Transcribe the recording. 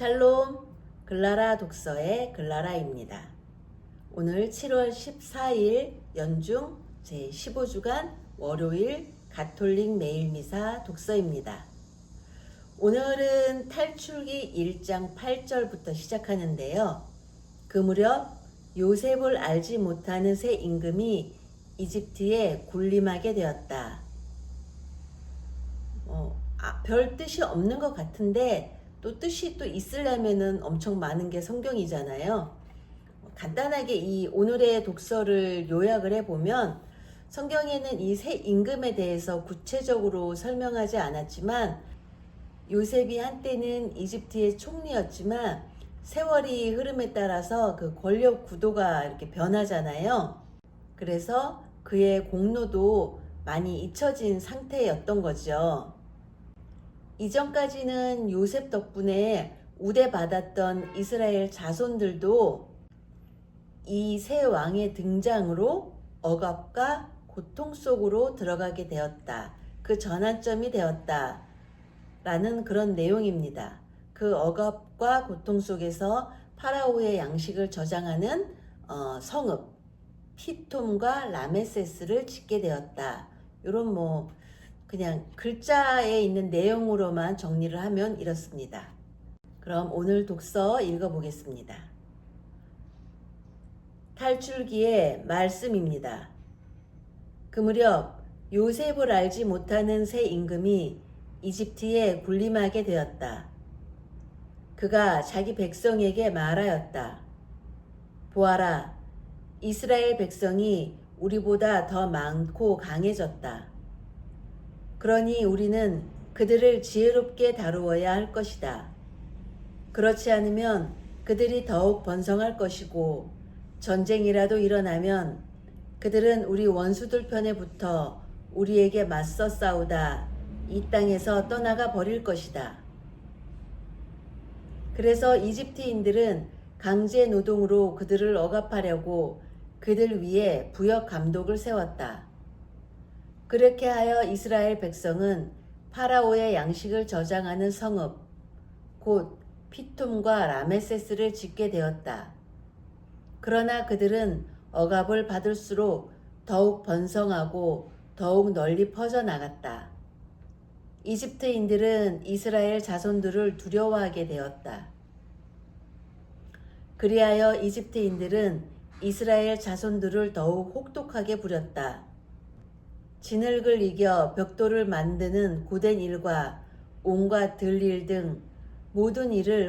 샬롬 글라라 독서의 글라라입니다. 오늘 7월 14일 연중 제15주간 월요일 가톨릭 매일 미사 독서입니다. 오늘은 탈출기 1장 8절부터 시작하는데요. 그 무렵 요셉을 알지 못하는 새 임금이 이집트에 군림하게 되었다. 어, 아, 별 뜻이 없는 것 같은데 또 뜻이 또 있으려면은 엄청 많은 게 성경이잖아요. 간단하게 이 오늘의 독서를 요약을 해보면 성경에는 이 새 임금에 대해서 구체적으로 설명하지 않았지만 요셉이 한때는 이집트의 총리였지만 세월이 흐름에 따라서 그 권력 구도가 이렇게 변하잖아요. 그래서 그의 공로도 많이 잊혀진 상태였던 거죠. 이전까지는 요셉 덕분에 우대받았던 이스라엘 자손들도 이 새 왕의 등장으로 억압과 고통 속으로 들어가게 되었다. 그 전환점이 되었다. 라는 그런 내용입니다. 그 억압과 고통 속에서 파라오의 양식을 저장하는 어, 성읍 피톰과 라메세스를 짓게 되었다. 이런 뭐 그냥 글자에 있는 내용으로만 정리를 하면 이렇습니다. 그럼 오늘 독서 읽어보겠습니다. 탈출기의 말씀입니다. 그 무렵 요셉을 알지 못하는 새 임금이 이집트에 군림하게 되었다. 그가 자기 백성에게 말하였다. 보아라, 이스라엘 백성이 우리보다 더 많고 강해졌다. 그러니 우리는 그들을 지혜롭게 다루어야 할 것이다. 그렇지 않으면 그들이 더욱 번성할 것이고 전쟁이라도 일어나면 그들은 우리 원수들 편에 붙어 우리에게 맞서 싸우다 이 땅에서 떠나가 버릴 것이다. 그래서 이집트인들은 강제 노동으로 그들을 억압하려고 그들 위에 부역 감독을 세웠다. 그렇게 하여 이스라엘 백성은 파라오의 양식을 저장하는 성읍, 곧 피툼과 라메세스를 짓게 되었다. 그러나 그들은 억압을 받을수록 더욱 번성하고 더욱 널리 퍼져나갔다. 이집트인들은 이스라엘 자손들을 두려워하게 되었다. 그리하여 이집트인들은 이스라엘 자손들을 더욱 혹독하게 부렸다. 진흙을 이겨 벽돌을 만드는 고된 일과 온갖 들일 등 모든 일을